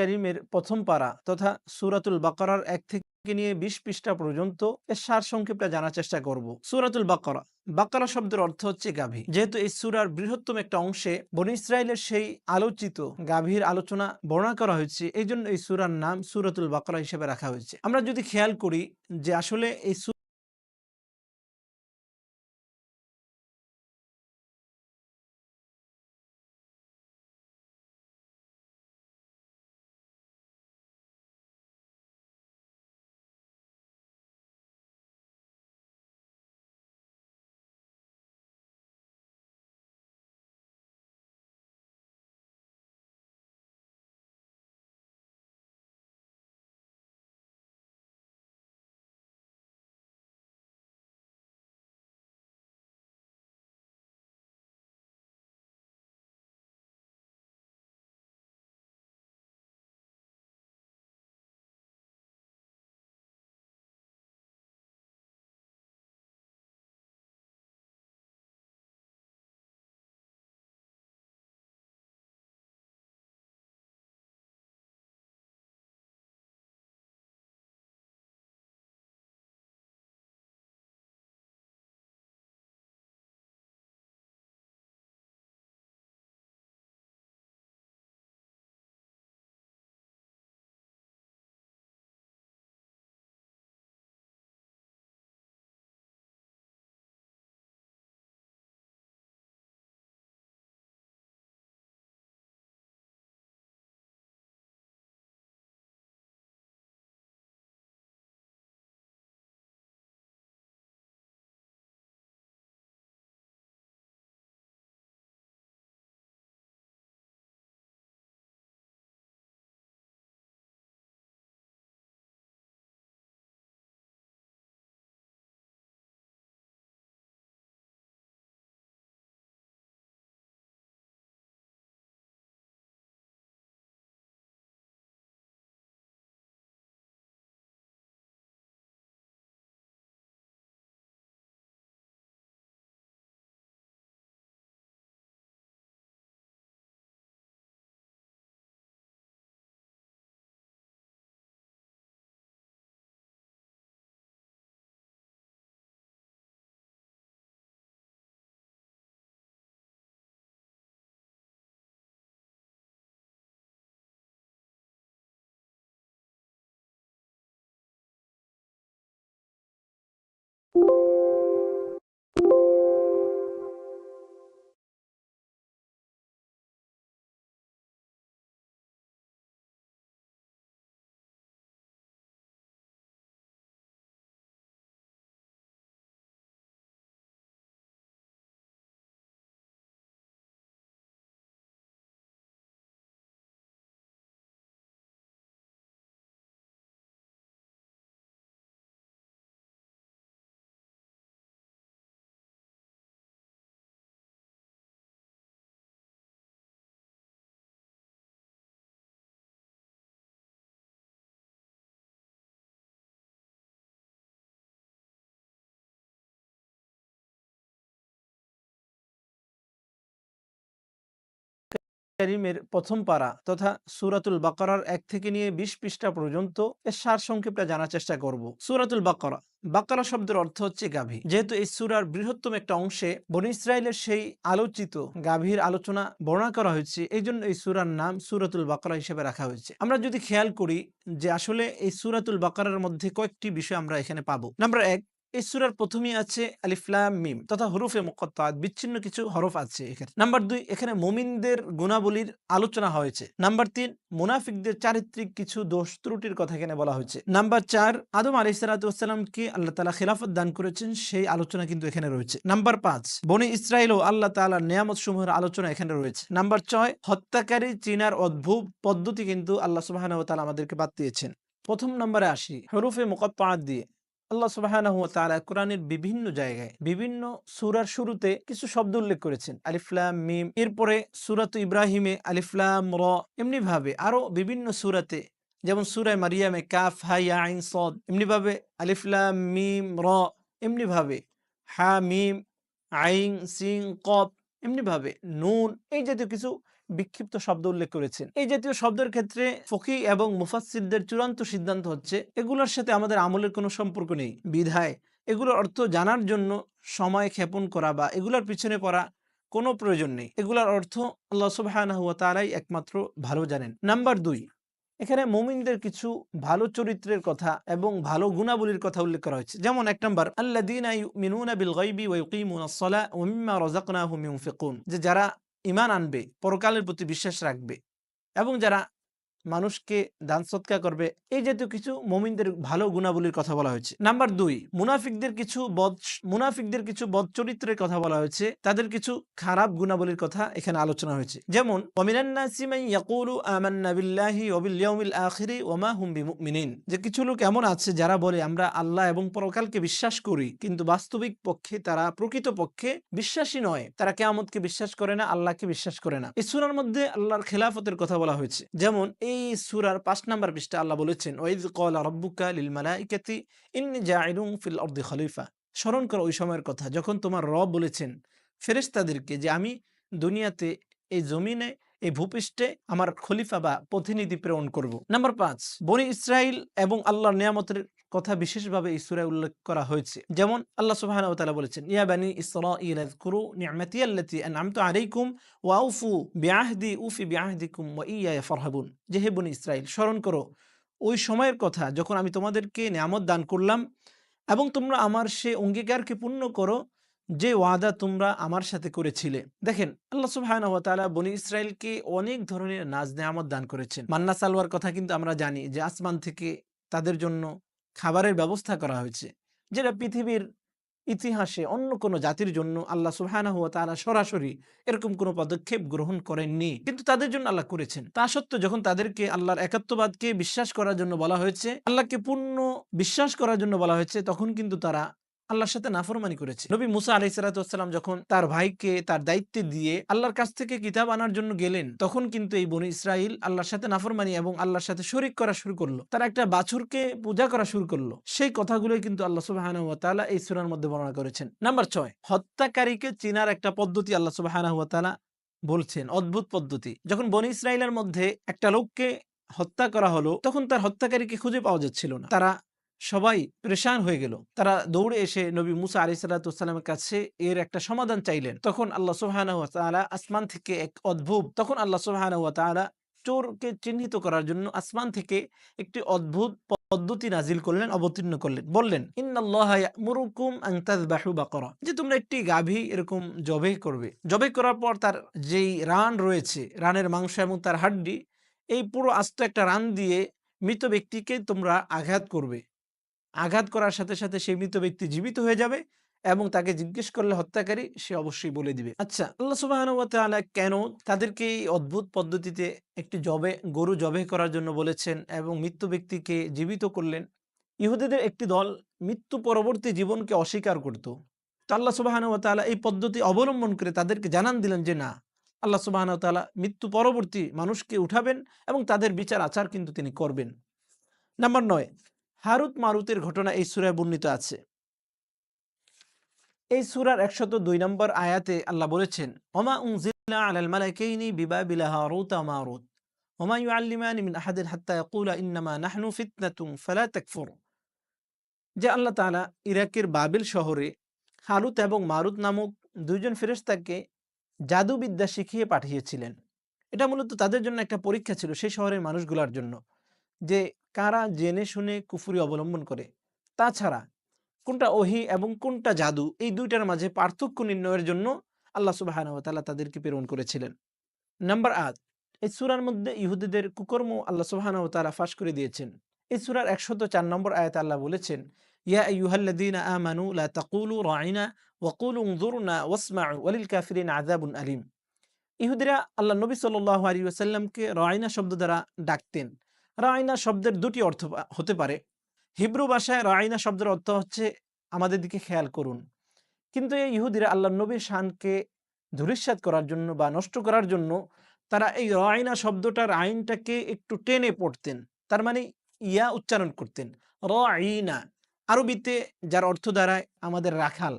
কারিমের প্রথম পারা তথা সুরাতুল বাকারার এক থেকে নিয়ে বিশ পৃষ্ঠা পর্যন্ত এর সার সংক্ষেপটা জানার চেষ্টা করব। সুরাতুল বাকারা। বাকারা শব্দের অর্থ হচ্ছে গাভী। যেহেতু এই সুরার বৃহত্তম একটা অংশে বন ইসরায়েলের সেই আলোচিত গাভীর আলোচনা বর্ণনা করা হয়েছে, এই জন্য এই সুরার নাম সুরাতুল বাকরা হিসেবে রাখা হয়েছে। আমরা যদি খেয়াল করি যে আসলে এই কারিমের প্রথম পারা তথা সুরাতুল বাকারার এক থেকে নিয়ে বিশ পৃষ্ঠা পর্যন্ত এর সার সংক্ষেপটা জানার চেষ্টা করব। সুরাতুল বাকরা, বাকারা শব্দের অর্থ হচ্ছে গাভী। যেহেতু এই সুরার বৃহত্তম একটা অংশে বনি ইসরায়েলের সেই আলোচিত গাভীর আলোচনা বর্ণনা করা হয়েছে, এই জন্য এই সুরার নাম সুরাতুল বাকারা হিসেবে রাখা হয়েছে। আমরা যদি খেয়াল করি যে আসলে এই সুরাতুল বাকারার মধ্যে কয়েকটি বিষয় আমরা এখানে পাবো। নাম্বার এক এই সুরার প্রথমেই আছে আলিফলাম মিম। তথা হরুফে মুকত্তাত বিচ্ছিন্ন কিছু হরফ আছে এখানে। নাম্বার দুই, এখানে মুমিনদের গুণাবলীর আলোচনা হয়েছে। নাম্বার তিন, মুনাফিকদের চারিত্রিক কিছু দোষ ত্রুটির কথা এখানে বলা হয়েছে। নাম্বার চার, আদম আলি সালাতামকে আল্লাহ তালা খিলাফত দান করেছেন, সেই আলোচনা কিন্তু এখানে রয়েছে। নাম্বার পাঁচ, বনি ইসরায়েল ও আল্লাহ তালা নিয়ামত সমূহের আলোচনা এখানে রয়েছে। নাম্বার ছয়, হত্যাকারী চীনার অদ্ভুত পদ্ধতি কিন্তু আল্লাহ সুবাহ আমাদেরকে বাদ দিয়েছেন। প্রথম নম্বরে আসি, হরুফে মুকত্তাত দিয়ে। আল্লাহ সুবাহ কোরআনের বিভিন্ন জায়গায়, বিভিন্ন সুরার শুরুতে কিছু শব্দ উল্লেখ করেছেন। আলিফলাম মিম, এরপরে সুরাত ইব্রাহিমে আলিফলাম র এমনি ভাবে আরও বিভিন্ন সুরাতে, যেমন সুরায় মারিয়ামে কাফ হাইয়া আইন, সদ এমনি ভাবে আলিফলাম মিম, র এমনি ভাবে হা, মিম, আইন, সিং কপ এমনি ভাবে নুন, এই জাতীয় কিছু বিক্ষিপ্ত শব্দ উল্লেখ করেছেন। এই জাতীয় শব্দের ক্ষেত্রে ফকি এবং মুফাসসিরদের চূড়ান্ত সিদ্ধান্ত হচ্ছে, এগুলোর সাথে আমাদের আমলের কোনো সম্পর্ক নেই। বিধায়, এগুলোর অর্থ জানার জন্য সময় ক্ষেপণ করা বা এগুলোর পিছনে পড়া কোনো প্রয়োজন নেই। এগুলোর অর্থ আল্লাহ সুবহানাহু ওয়া তাআলাই একমাত্র ভালো জানেন। নাম্বার দুই, এখানে মুমিনদের কিছু ভালো চরিত্রের কথা এবং ভালো গুণাবলীর কথা উল্লেখ করা হয়েছে। যেমন এক নম্বর ইউনফিকুন, যে যারা ঈমান আনবে পরকালের প্রতি বিশ্বাস রাখবে এবং যারা মানুষকে দান সৎকার করবে। এই জাতীয় কিছু মুমিনদের ভালো গুণাবলীর কথা বলা হয়েছে। নাম্বার দুই, মুনাফিকদের কিছু বদ, মুনাফিকদের কিছু বদ চরিত্রের কথা বলা হয়েছে। তাদের কিছু খারাপ গুণাবলীর কথা এখানে আলোচনা হয়েছে। যেমন মান যে কিছু লোক এমন আছে যারা বলে, আমরা আল্লাহ এবং পরকালকে বিশ্বাস করি, কিন্তু বাস্তবিক পক্ষে তারা প্রকৃত পক্ষে বিশ্বাসী নয়। তারা কেয়ামতকে বিশ্বাস করে না, আল্লাহকে বিশ্বাস করে না। এই সূরার মধ্যে আল্লাহর খেলাফতের কথা বলা হয়েছে। যেমন এই সূরার পাঁচ নাম্বার পৃষ্ঠা আল্লাহ বলেছেন ওয়াইদ কল রব্বুকা লিল মালাইকাতি ইন্নী জাইরুং ফিল অর্দি খলিফা। স্মরণ করো ওই সময়ের কথা, যখন তোমার রব বলেছেন ফেরেশতাদেরকে যে, আমি দুনিয়াতে এই জমিনে, এই ভূপৃষ্ঠে আমার খলিফা বা প্রতিনিধি প্রেরণ করব। নাম্বার পাঁচ, বনি ইসরায়েল এবং আল্লাহর নিয়ামতের কথা বিশেষভাবে এই সূরায় উল্লেখ করা হয়েছে। যেমন আল্লাহ সুবহানাহু ওয়া তাআলা বলেছেন, ইয়া বানি ইসরাঈল, আযকুরু নি'মাতি আল্লাতী আন'আমতু আলাইকুম ওয়া আউফু বিআহদি, উফি বিআহদিকুম ওয়া ইয়া যে হে বনি ইসরাইল স্মরণ করো, ওই সময়ের কথা যখন আমি তোমাদেরকে নিয়ামত দান করলাম এবং তোমরা আমার সে অঙ্গীকারকে পূর্ণ করো যে ওয়াদা তোমরা আমার সাথে করেছিলে। দেখেন, আল্লাহ সুবহানাহু ওয়া তাআলা বনি ইসরাইলকে অনেক ধরনের নাজ নেয়ামত দান করেছেন। মান্না সালওয়ার কথা কিন্তু আমরা জানি যে আসমান থেকে তাদের জন্য খাবারের ব্যবস্থা করা হয়েছে। যেটা পৃথিবীর ইতিহাসে অন্য কোনো জাতির জন্য আল্লাহ সুহানা হুয়া তারা সরাসরি এরকম কোনো পদক্ষেপ গ্রহণ করেননি। কিন্তু তাদের জন্য আল্লাহ করেছেন। তা সত্ত্বেও যখন তাদেরকে আল্লাহর একাত্মবাদকে বিশ্বাস করার জন্য বলা হয়েছে, আল্লাহকে পূর্ণ বিশ্বাস করার জন্য বলা হয়েছে, তখন কিন্তু তারা আল্লাহর সাথে নাফরমানি করেছে। নবী মুসা আলাইহিস সালাম যখন তার ভাইকে তার দায়িত্বে দিয়ে আল্লাহর কাছ থেকে কিতাব আনার জন্য গেলেন, তখন কিন্তু এই বনি ইসরাইল আল্লাহর সাথে নাফরমানি এবং আল্লাহর সাথে শরিক করা শুরু করল। তারা একটা বাছুরকে পূজা করা শুরু করল। সেই কথাগুলোই কিন্তু আল্লাহ তাআলা এই সূরার মধ্যে বর্ণনা করেছেন। নাম্বার ছয়, হত্যাকারীকে চিনার একটা পদ্ধতি আল্লাহ ওয়া বলছেন, অদ্ভুত পদ্ধতি। যখন বনি ইসরাইলের মধ্যে একটা লোককে হত্যা করা হলো, তখন তার হত্যাকারীকে খুঁজে পাওয়া যাচ্ছিল না। তারা সবাই পরেশান হয়ে গেল। তারা দৌড়ে এসে নবী মুসা আলি সাল্লাতামের কাছে এর একটা সমাধান চাইলেন। তখন আল্লাহ তাআলা আসমান থেকে এক অদ্ভুত, তখন আল্লাহ তাআলা চোরকে চিহ্নিত করার জন্য আসমান থেকে একটি অদ্ভুত পদ্ধতি নাজিল করলেন, অবতীর্ণ করলেন। বললেন বাকারা। যে তোমরা একটি গাভী এরকম জবে করবে। জবে করার পর তার যেই রান রয়েছে, রানের মাংস এবং তার হাড্ডি, এই পুরো আস্ত একটা রান দিয়ে মৃত ব্যক্তিকে তোমরা আঘাত করবে। আঘাত করার সাথে সাথে সেই মৃত ব্যক্তি জীবিত হয়ে যাবে এবং তাকে জিজ্ঞেস করলে হত্যাকারী সে অবশ্যই বলে দিবে। আচ্ছা আল্লাহ ওয়া কেন তাদেরকে এই অদ্ভুত পদ্ধতিতে একটি জবে, গরু জবে করার জন্য বলেছেন এবং মৃত্যু ব্যক্তিকে জীবিত করলেন? ইহুদিদের একটি দল মৃত্যু পরবর্তী জীবনকে অস্বীকার করত। তো আল্লাহ সুবহানাহু ওয়া এই পদ্ধতি অবলম্বন করে তাদেরকে জানান দিলেন যে, না, আল্লাহ সুবহানাহু ওয়া মৃত্যু পরবর্তী মানুষকে উঠাবেন এবং তাদের বিচার, আচার কিন্তু তিনি করবেন। নাম্বার নয় হারুত মারুতের ঘটনা এই সুরায় বর্ণিত আছে। এই সুরার একশত দুই নম্বর আয়াতে আল্লাহ বলেছেন, ওমা উনজিলা আলাল হারুত ওমা মিন হাত্তা ইন্নামা নাহনু যে আল্লাহ তাআলা ইরাকের বাবিল শহরে হারুত এবং মারুত নামক দুইজন ফেরেশতাকে জাদুবিদ্যা শিখিয়ে পাঠিয়েছিলেন। এটা মূলত তাদের জন্য একটা পরীক্ষা ছিল সেই শহরের মানুষগুলোর জন্য। যে কারা জেনে শুনে কুফুরি অবলম্বন করে। তাছাড়া কোনটা ওহি এবং কোনটা জাদু, এই দুইটার মাঝে পার্থক্য নির্ণয়ের জন্য আল্লাহ তাআলা তাদেরকে প্রেরণ করেছিলেন। নাম্বার আট, এই সূরার মধ্যে ইহুদিদের কুকর্ম আল্লাহ তাআলা ফাঁস করে দিয়েছেন। এই সূরার 104 নম্বর আয়াত আল্লাহ বলেছেন, ইয়া তাকুলু আলীম। ইহুদিরা আল্লাহ নবী সাল্লাল্লাহু আলাইহি ওয়াসাল্লামকে রাইনা শব্দ দ্বারা ডাকতেন। রাইনা শব্দের দুটি অর্থ হতে পারে। হিব্রু ভাষায় রাইনা শব্দের অর্থ হচ্ছে, আমাদের দিকে খেয়াল করুন। কিন্তু এই ইহুদিরা আল্লাহ নবীর শানকে ধূলিসাৎ করার জন্য বা নষ্ট করার জন্য তারা এই রাইনা শব্দটার আইনটাকে একটু টেনে পড়তেন। তার মানে ইয়া উচ্চারণ করতেন। র আইনা আরবিতে যার অর্থ দ্বারায় আমাদের রাখাল।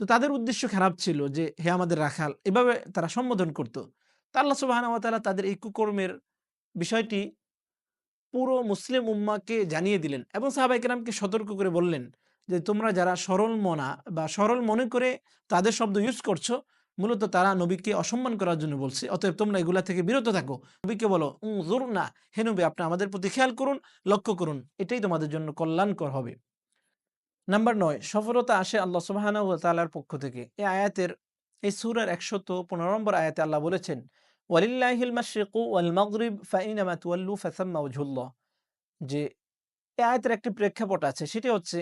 তো তাদের উদ্দেশ্য খারাপ ছিল যে, হে আমাদের রাখাল। এভাবে তারা সম্বোধন করত। তা আল্লাহ তাআলা তাদের এই কুকর্মের বিষয়টি পুরো মুসলিম উম্মাকে জানিয়ে দিলেন এবং সাহাবায়ে কেরামকে সতর্ক করে বললেন যে, তোমরা যারা সরল মনা বা সরল মনে করে তাদের শব্দ ইউজ করছ, মূলত তারা নবীকে অসম্মান করার জন্য বলছে। অতএব তোমরা এগুলা থেকে বিরত থাকো। নবীকে বলো উজুর না হে নবী, আপনি আমাদের প্রতি খেয়াল করুন, লক্ষ্য করুন। এটাই তোমাদের জন্য কল্যাণকর হবে। নাম্বার নয়, সফলতা আসে আল্লাহ সুবহানাহু ওয়া তাআলার পক্ষ থেকে। এই আয়াতের, এই সূরার 115 নম্বর আয়াতে আল্লাহ বলেছেন ওয়ালিল্লাহিল মাশরিকু ওয়াল মাগরিব, ফাইনামা তুওয়াল্লু ফাসাম্মা ওয়াজহুল্লাহ। যে এই আয়াতের একটি প্রেক্ষাপট আছে, সেটি হচ্ছে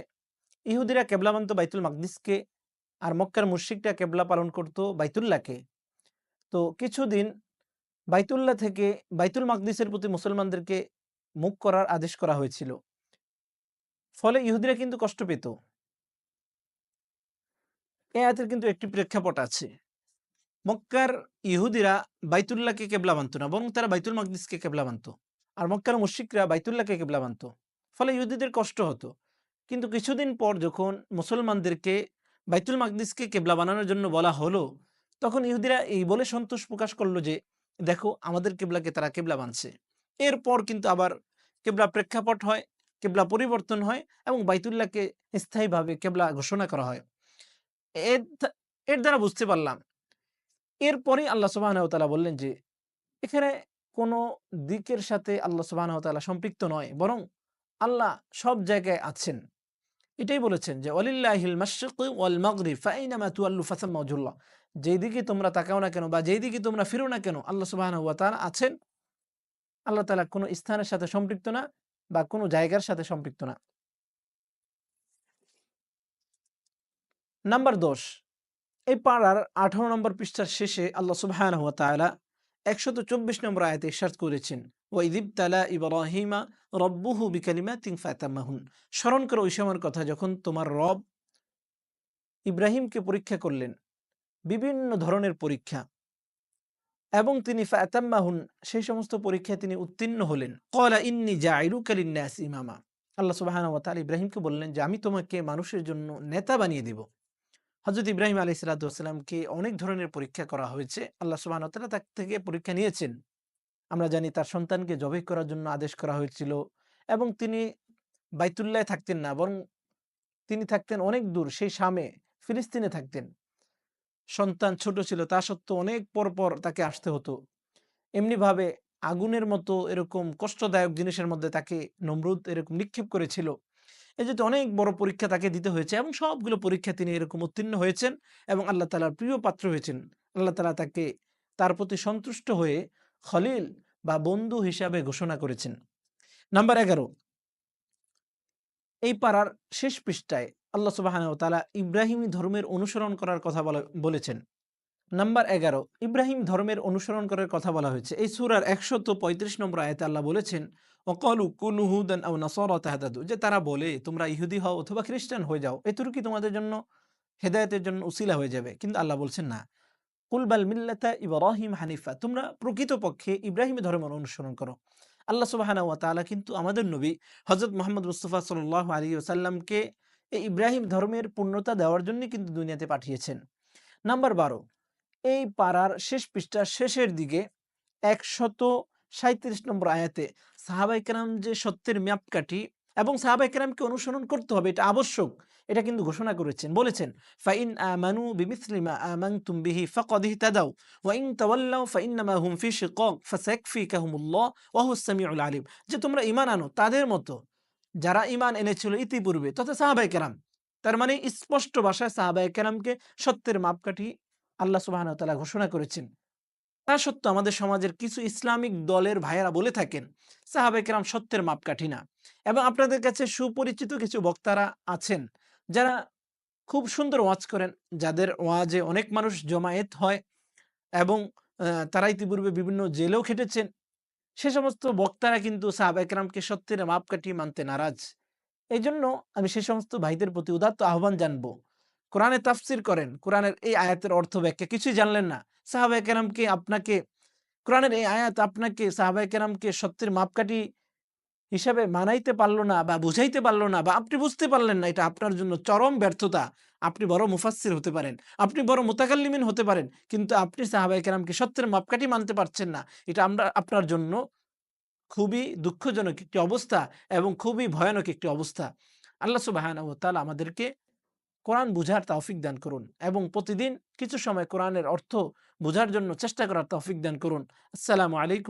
ইহুদিরা কেবলা মানত বাইতুল মাকদিসকে আর মক্কার মুশরিকরা কেবলা পালন করত বাইতুল্লাহকে। তো কিছুদিন বাইতুল্লাহ থেকে বাইতুল মাকদিসের প্রতি মুসলমানদেরকে মুখ করার আদেশ করা হয়েছিল। ফলে ইহুদিরা কিন্তু কষ্ট পেত। এ আয়াতের কিন্তু একটি প্রেক্ষাপট আছে। মক্কার ইহুদিরা বাইতুল্লাহকে কেবলা মানত না, বরং তারা বাইতুল মাকদিসকে কেবলা মানত। আর মক্কার মুশরিকরা বাইতুল্লাহকে কেবলা মানত। ফলে ইহুদিদের কষ্ট হতো। কিন্তু কিছুদিন পর যখন মুসলমানদেরকে বাইতুল মাকদিসকে কেবলা বানানোর জন্য বলা হলো, তখন ইহুদিরা এই বলে সন্তোষ প্রকাশ করল যে, দেখো, আমাদের কেবলাকে তারা কেবলা বানছে এরপর কিন্তু আবার কেবলা প্রেক্ষাপট হয়, কেবলা পরিবর্তন হয় এবং বাইতুল্লাহকে স্থায়ীভাবে কেবলা ঘোষণা করা হয়। এর এর দ্বারা বুঝতে পারলাম এরপরেই আল্লাহ সুবাহ বললেন যে, এখানে কোনো দিকের সাথে আল্লাহ সুবাহ সম্পৃক্ত নয়, বরং আল্লাহ সব জায়গায় আছেন। এটাই বলেছেন যে ওয়াজহুল্লাহ যেই দিকে তোমরা তাকাও না কেন বা যেই দিকে তোমরা ফিরো না কেন, আল্লাহ ওয়া তাআলা আছেন। আল্লাহ তালা কোনো স্থানের সাথে সম্পৃক্ত না বা কোনো জায়গার সাথে সম্পৃক্ত না। নাম্বার দশ এই পাড়ার আঠারো নম্বর পৃষ্ঠার শেষে আল্লাহ সুবহানাহু ওয়া তাআলা একশত চব্বিশ নম্বর আয়াতে ইরশাদ করেছেন ওয়াইদিব তালা ইব্রাহিমা রব্বুহু বিকালিমাতিন ফাতামাহুন। স্মরণ করো ওই সময়ের কথা, যখন তোমার রব ইব্রাহিমকে পরীক্ষা করলেন, বিভিন্ন ধরনের পরীক্ষা, এবং তিনি ফাতাম্মাহুন সেই সমস্ত পরীক্ষায় তিনি উত্তীর্ণ হলেন। কলা ইন্নি জাইরুকা লিন্নাস ইমামা। আল্লাহ সুবহানাহু ওয়া তাআলা ইব্রাহিমকে বললেন যে, আমি তোমাকে মানুষের জন্য নেতা বানিয়ে দিব। হজরত ইব্রাহিম আলী সালাতামকে অনেক ধরনের পরীক্ষা করা হয়েছে। আল্লাহ সুবাহ তার থেকে পরীক্ষা নিয়েছেন। আমরা জানি তার সন্তানকে জবে করার জন্য আদেশ করা হয়েছিল এবং তিনি বাইতুল্লায় থাকতেন না, বরং তিনি থাকতেন অনেক দূর, সেই শামে ফিলিস্তিনে থাকতেন। সন্তান ছোট ছিল, তা সত্ত্বেও অনেক পর পর তাকে আসতে হতো। এমনিভাবে আগুনের মতো এরকম কষ্টদায়ক জিনিসের মধ্যে তাকে নমরুদ এরকম নিক্ষেপ করেছিল। এই যে অনেক বড় পরীক্ষা তাকে দিতে হয়েছে এবং সবগুলো পরীক্ষা তিনি এরকম উত্তীর্ণ হয়েছেন এবং আল্লাহ তালার প্রিয় পাত্র হয়েছেন। আল্লাহ তালা তাকে তার প্রতি সন্তুষ্ট হয়ে খলিল বা বন্ধু হিসাবে ঘোষণা করেছেন। নাম্বার এগারো, এই পাড়ার শেষ পৃষ্ঠায় আল্লাহ সুবাহ তালা ইব্রাহিমী ধর্মের অনুসরণ করার কথা বলা, বলেছেন। নাম্বার এগারো, ইব্রাহিম ধর্মের অনুসরণ করার কথা বলা হয়েছে। এই সুরার একশত পঁয়ত্রিশ নম্বর আয়তে আল্লাহ বলেছেন অকলু কুনু হুদান নাসর তাহাদাদু। যে তারা বলে, তোমরা ইহুদি হও অথবা খ্রিস্টান হয়ে যাও, এতটুকু কি তোমাদের জন্য হেদায়তের জন্য উসিলা হয়ে যাবে। কিন্তু আল্লাহ বলছেন, না। কুলবাল মিল্লাতা ইব্রাহিম হানিফা। তোমরা প্রকৃতপক্ষে ইব্রাহিম ধর্মের অনুসরণ করো। আল্লাহ সুবাহানা ওয়া তাআলা কিন্তু আমাদের নবী হজরত মোহাম্মদ মুস্তফা সাল্লাহ আলী ওসাল্লামকে এই ইব্রাহিম ধর্মের পূর্ণতা দেওয়ার জন্য কিন্তু দুনিয়াতে পাঠিয়েছেন। নাম্বার বারো এই পাড়ার শেষ পৃষ্ঠার শেষের দিকে একশত সাঁত্রিশ নম্বর আয়াতে সাহাবাই কেরাম যে সত্যের ম্যাপকাঠি এবং সাহাবাই কেরামকে অনুসরণ করতে হবে, এটা আবশ্যক, এটা কিন্তু ঘোষণা করেছেন। বলেছেন, ফাইন আমানু বিমিসলিমা আমানতুম বিহি ফাকাদ ইহতাদাউ, ওয়া ইন তাওয়াল্লাউ ফাইন্নামা হুম ফি শিকাক ফাসাকফিকাহুমুল্লাহ ওয়া হুয়াস সামিউল আলিম। যে তোমরা ইমান আনো তাদের মতো, যারা ঈমান এনেছিল ইতিপূর্বে, তথা সাহাবাই কেরাম। তার মানে স্পষ্ট ভাষায় সাহাবাই কেরামকে সত্যের মাপকাঠি আল্লাহ ওয়া ঘোষণা করেছেন। তা সত্ত্বেও আমাদের সমাজের কিছু ইসলামিক দলের ভাইয়েরা বলে থাকেন সাহাবে কেরাম সত্যের মাপকাঠি না। এবং আপনাদের কাছে সুপরিচিত কিছু বক্তারা আছেন, যারা খুব সুন্দর ওয়াজ করেন, যাদের ওয়াজে অনেক মানুষ জমায়েত হয় এবং তারা ইতিপূর্বে বিভিন্ন জেলেও খেটেছেন। সে সমস্ত বক্তারা কিন্তু সাহাবেকরামকে সত্যের মাপকাঠি মানতে নারাজ। এই জন্য আমি সে সমস্ত ভাইদের প্রতি উদাত্ত আহ্বান জানব। কোরআনে তাফসির করেন। কোরআনের এই আয়াতের অর্থ ব্যাখ্যা কিছুই জানলেন না। সাহাবাই কেরামকে আপনাকে, কোরআনের এই আয়াত আপনাকে সাহাবাই কেরামকে সত্যের মাপকাঠি হিসাবে মানাইতে পারল না বা বুঝাইতে পারল না বা আপনি বুঝতে পারলেন না, এটা আপনার জন্য চরম ব্যর্থতা। আপনি বড় মুফাসসির হতে পারেন, আপনি বড় মোতাকাল্লিমিন হতে পারেন, কিন্তু আপনি সাহাবাই কেরামকে সত্যের মাপকাঠি মানতে পারছেন না। এটা আমরা, আপনার জন্য খুবই দুঃখজনক একটি অবস্থা এবং খুবই ভয়ানক একটি অবস্থা। আল্লাহ সুবাহান ও তালা আমাদেরকে কোরআন বুঝার তৌফিক দান করুন এবং প্রতিদিন কিছু সময় কোরআনের অর্থ বোঝার জন্য চেষ্টা করার তৌফিক দান করুন। আসসালামু আলাইকুম।